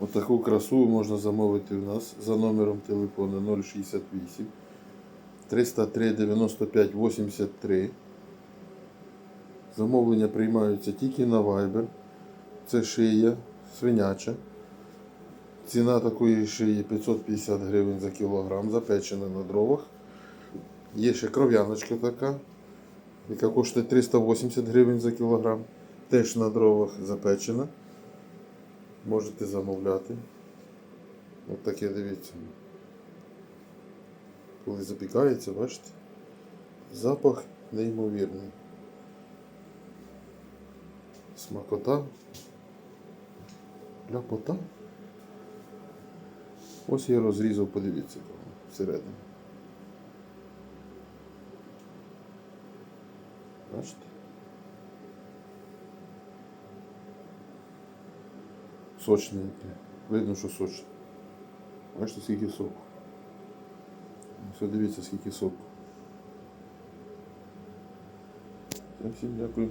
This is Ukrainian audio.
Отаку красу можна замовити у нас за номером телефону 068 303 95 83. Замовлення приймаються тільки на Viber. Це шия свиняча. Ціна такої шиї 550 гривень за кілограм, запечена на дровах. Є ще кров'яночка така, яка коштує 380 гривень за кілограм. Теж на дровах запечена. Можете замовляти. От таке дивіться. Коли запікається, бачите? Запах неймовірний. Смакота. Ляпота. Ось я розрізав, подивіться всередині. Бачите? Сочненьке. Видно, що сочне. Бачите, скільки соку. Все, дивіться, скільки соку. Всім дякую.